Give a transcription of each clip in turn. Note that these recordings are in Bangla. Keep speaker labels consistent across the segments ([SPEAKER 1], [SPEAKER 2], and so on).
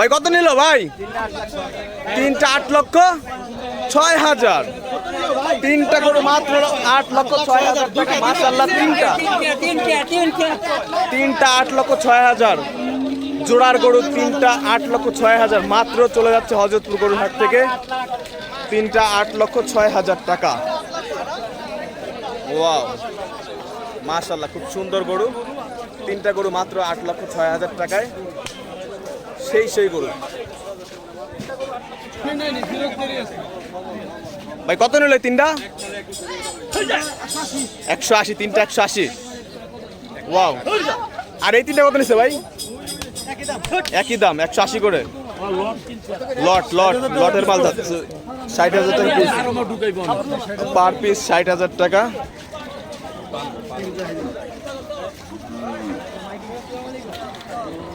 [SPEAKER 1] ভাই, কত নিল ভাই? তিনটা আট লক্ষ ছয় হাজার। তিনটা করে মাত্র আট লক্ষ ছয় হাজার টাকা। মাসাল্লাহ তিনটা। তিনটা আট লক্ষ ছয় হাজার। জোড়ার গরু তিনটা আট লক্ষ ছয় হাজার। মাত্র চলে যাচ্ছে হজরতপুর গরুর হাট থেকে তিনটা আট লক্ষ ছয় হাজার টাকা। ওয়াও। মাশাল্লাহ খুব সুন্দর গরু। তিনটা গরু মাত্র আট লক্ষ ছয় হাজার টাকায়। সেই সেই গরু। ভাই, কত নিল তিনটা? একশো আশি, তিনটা একশো আশি। ওয়াও। আর এই তিনটা কত নিছে ভাই? একই দাম, একশো আশি করে। লট লট, লটের মাল ষাট হাজার টাকা পার পিস ষাট হাজার টাকা।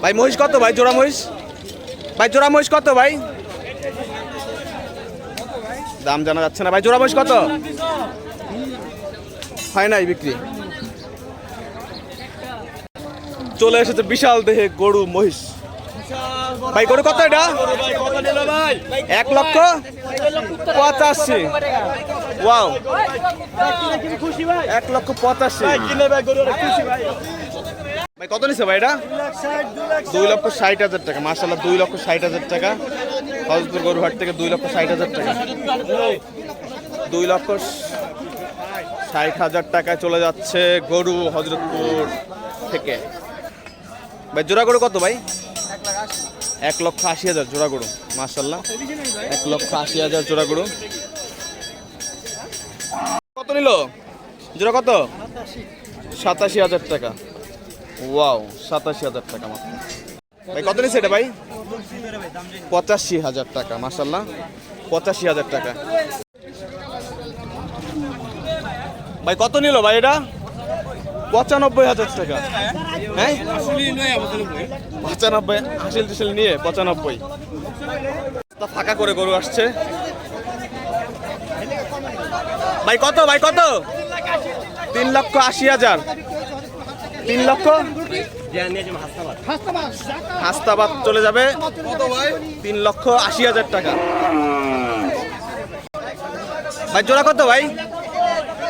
[SPEAKER 1] ভাই, মহিষ কত ভাই? জোড়া মহিষ? ভাই, জোড়া মহিষ কত ভাই? দাম জানা যাচ্ছে না। ভাই, জোড়া মহিষ কত? হয় নাই বিক্রি? চলে এসেছে বিশাল দেহে গরু মহিষ। ভাই, গরু কত এটা? এক লক্ষ পঁচাশি। ওয়াও। এক লক্ষ পঁচাশি। কত নিছে ভাই এটা? দুই লক্ষ ষাট হাজার টাকা মার্শাল্লাহ দুই লক্ষ ষাট হাজার টাকা। হজপুর গরুহাট থেকে দুই লক্ষ ষাট হাজার টাকা। দুই লক্ষ ষাট হাজার টাকায় চলে যাচ্ছে গরু হজরতপুর থেকে। ভাই, জোড়া গরু কত ভাই? এক লক্ষ আশি হাজার, জোড়া গরু মার্শাল্লাহ এক লক্ষ আশি হাজার জোড়া গরু। কত নিল? জোড়া কত? সাতাশি হাজার টাকা। ওয়াও, সাতাশি হাজার টাকা মাত্র। ভাই, কত নিচ্ছে এটা ভাই? পঁচাশি হাজার টাকা মাসাল্লাহ পঁচাশি হাজার টাকা। ভাই, কত নিল ভাই এটা? পঁচানব্বই হাজার টাকা। হ্যাঁ? পঁচানব্বই, হাসিল টিসিল নিয়ে পঁচানব্বই। ফাঁকা করে গরু আসছে। ভাই, কত ভাই, কত? তিন লক্ষ আশি হাজার। তিন লক্ষ। হাস্তাবাদ চলে যাবে। তিন লক্ষ আশি হাজার টাকা। ভাই, জোড়া কত ভাই?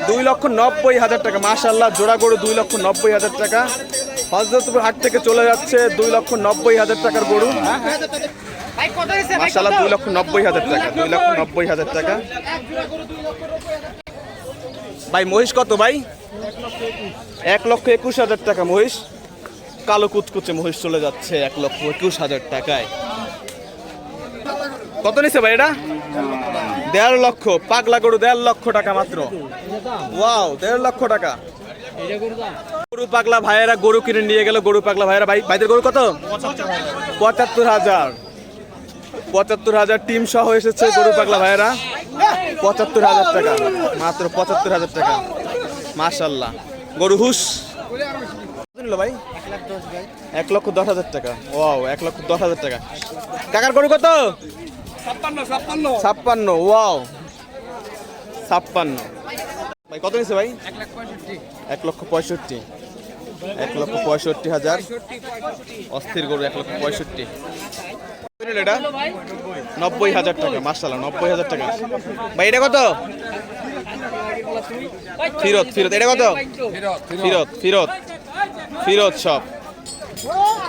[SPEAKER 1] দুই লক্ষ নব্বই হাজার টাকা। মাশাল্লাহ জোড়া গরু দুই লক্ষ নব্বই হাজার টাকা। হজরতপুর হাট থেকে চলে যাচ্ছে দুই লক্ষ নব্বই হাজার টাকার গরু। মাশাল্লাহ দুই লক্ষ নব্বই হাজার টাকা, দুই লক্ষ নব্বই হাজার টাকা। ভাই মহিষ কত ভাই? এক লক্ষ একুশ হাজার টাকা মহিষ। কালো কুচকুচে মহিষ চলে যাচ্ছে এক লক্ষ একুশ হাজার টাকায়। কত নিছে ভাই এটা? দেড় লক্ষ পাগলা গরু দেড় লক্ষ টাকা মাত্র। ওয়াও দেড় লক্ষ টাকা। গরু পাগলা ভাইয়েরা গরু কিনে নিয়ে গেল গরু পাগলা ভাইয়েরা ভাই ভাইদের গরু কত? পঁচাত্তর হাজার। পঁচাত্তর হাজার টিম সহ এসেছে গরু পাগলা ভাইয়েরা। পঁচাত্তর হাজার টাকা মাত্র পঁচাত্তর হাজার টাকা। মাশাল্লাহ গরু হুস ভাই? এক লক্ষ দশ হাজার টাকা। ওয়াও এক লক্ষ দশ হাজার টাকা। কাকার গরু কত? ছাপ্পান্ন ওয়াও। ছাপ্পান্ন। ভাই কত নিছে ভাই? এক লক্ষ পঁয়ষট্টি। এক লক্ষ পঁয়ষট্টি হাজার। অস্থির গরু এক লক্ষ পঁয়ষট্টি। এটা? নব্বই হাজার টাকা মার্শাল্লাহ নব্বই হাজার টাকা। ভাই, এটা কত? ফিরত ফিরত, এটা কত? ফিরত ফিরত ফিরত সব।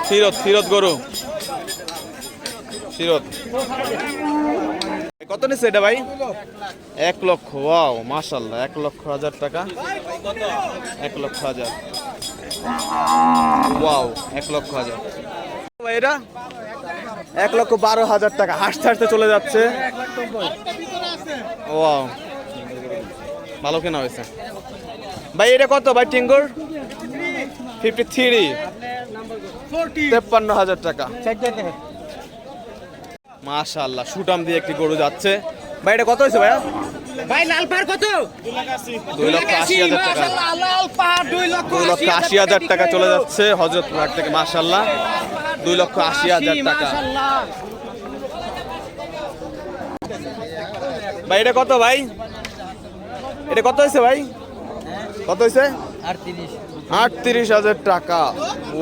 [SPEAKER 1] ফিরত ফিরত গরু। ফিরত। কত নিচ্ছে এটা ভাই? এক লক্ষ, ওয়াও মাশাল্লাহ এক লক্ষ হাজার টাকা। এক লক্ষ হাজার। ওয়াও, এক লক্ষ হাজার। ভাই, এটা? এক লক্ষ বারো হাজার টাকা। হাসতে হাসতে চলে যাচ্ছে। ওয়াও। ভালো কেনা হয়েছে। ভাই, এটা কত ভাই টিঙ্গুর? ফিফটি থ্রি তেপ্পান্ন হাজার টাকা। মাশাল্লাহ সুটাম দিয়ে একটি গরু যাচ্ছে। ভাই, এটা কত হয়েছে ভাইয়া?
[SPEAKER 2] ভাই লাল পাহাড় কত?
[SPEAKER 1] দুই লক্ষ আশি হাজার টাকা।
[SPEAKER 2] দুই লক্ষ
[SPEAKER 1] আশি হাজার টাকা চলে যাচ্ছে হজরতপুর হাট থেকে মাশাল্লাহ দুই লক্ষ আশি হাজার টাকা। ভাই এটা কত ভাই? এটা কত হয়েছে ভাই? কত হয়েছে? আটত্রিশ হাজার টাকা।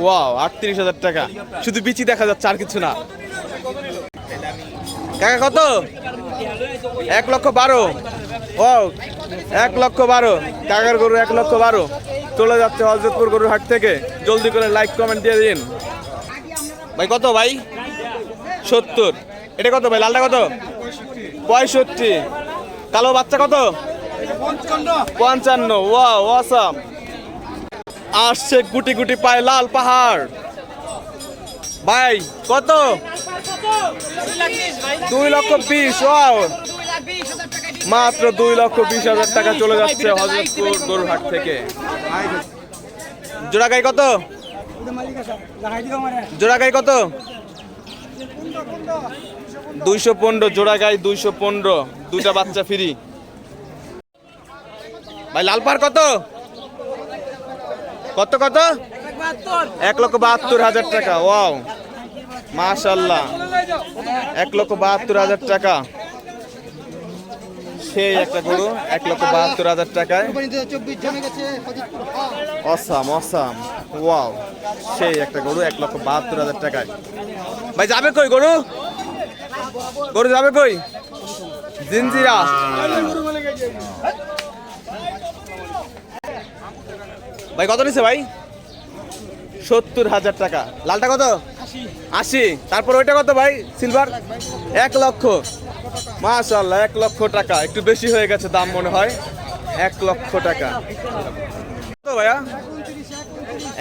[SPEAKER 1] ওয়াও আটত্রিশ হাজার টাকা। শুধু বিচি দেখা যাচ্ছে আর কিছু না। কাকা কত? এক লক্ষ বারো। ও এক লক্ষ বারো। কাকার গরু এক লক্ষ বারো। চলে যাচ্ছে হজরতপুর গরুর হাট থেকে। জলদি করে লাইক কমেন্ট দিয়ে দিন। ভাই কত ভাই? সত্তর। এটা কত ভাই? লালটা কত? পঁয়ষট্টি। কালো বাচ্চা কত? পঞ্চান্ন। ওয়াসাম আসছে গুটি গুটি পায় লাল পাহাড়। ভাই কত? দুই লক্ষ বিশ ওয়াও। মাত্র দুই লক্ষ বিশ হাজার টাকা চলে যাচ্ছে হজরতপুর গরুহাট থেকে। জোড়া গাই কত? জোড়া গাই কত? দুইশো পনেরো, জোড়া গাই দুইশো পনেরো। দুইটা বাচ্চা ফ্রি। ভাই, লাল পাহাড় কত? কত কত? এক লক্ষ বাহাত্তর হাজার টাকা, ওয়াও। মাশাল্লাহ। এক লক্ষ বাহাত্তর হাজার টাকা। সেই একটা গরু এক লক্ষ বাহাত্তর হাজার টাকায়। অসাম অসাম ওয়াও সেই একটা গরু এক লক্ষ বাহাত্তর হাজার টাকায়। ভাই, যাবে কই গরু? গরু যাবে কই? জিনজিরা। ভাই, কত নিছে ভাই? সত্তর হাজার টাকা। লালটা কত? আশি। তারপর ওইটা কত ভাই? সিলভার এক লক্ষ। মাশাল্লাহ এক লক্ষ টাকা। একটু বেশি হয়ে গেছে দাম মনে হয়। এক লক্ষ টাকা। কত ভাইয়া,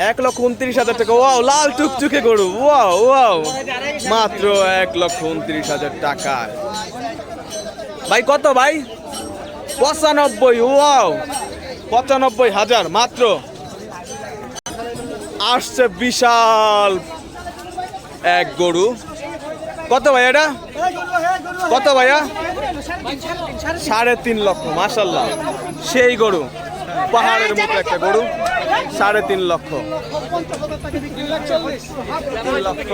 [SPEAKER 1] এক লক্ষ উনত্রিশ হাজার টাকা। ওয়াও, লাল টুকটুকে গরু। Wow wow. মাত্র এক লক্ষ উনত্রিশ হাজার টাকা। ভাই, কত ভাই? পঁচানব্বই, ওয়াও। পঁচানব্বই হাজার, মাত্র। আসছে বিশাল এক গরু। কত ভাই এটা? কত ভাইয়া? সাড়ে তিন লক্ষ মাসাল্লাহ সেই গরু, পাহাড়ের মতো একটা গরু, সাড়ে তিন লক্ষ। তিন লক্ষ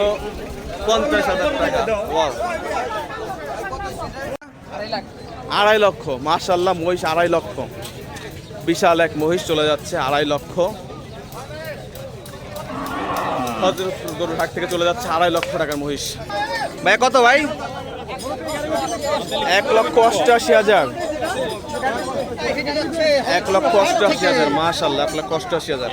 [SPEAKER 1] পঞ্চাশ হাজার টাকা। আড়াই লক্ষ মাসাল্লাহ মহিষ আড়াই লক্ষ। বিশাল এক মহিষ চলে যাচ্ছে আড়াই লক্ষ। গরুর হাট থেকে চলে যাচ্ছে আড়াই লক্ষ টাকার মহিষ। ভাই, কত ভাই? এক লক্ষ অষ্টআশি হাজার। এক লক্ষ অষ্টআশি হাজার মাশাল্লাহ এক লক্ষ অষ্টআশি হাজার।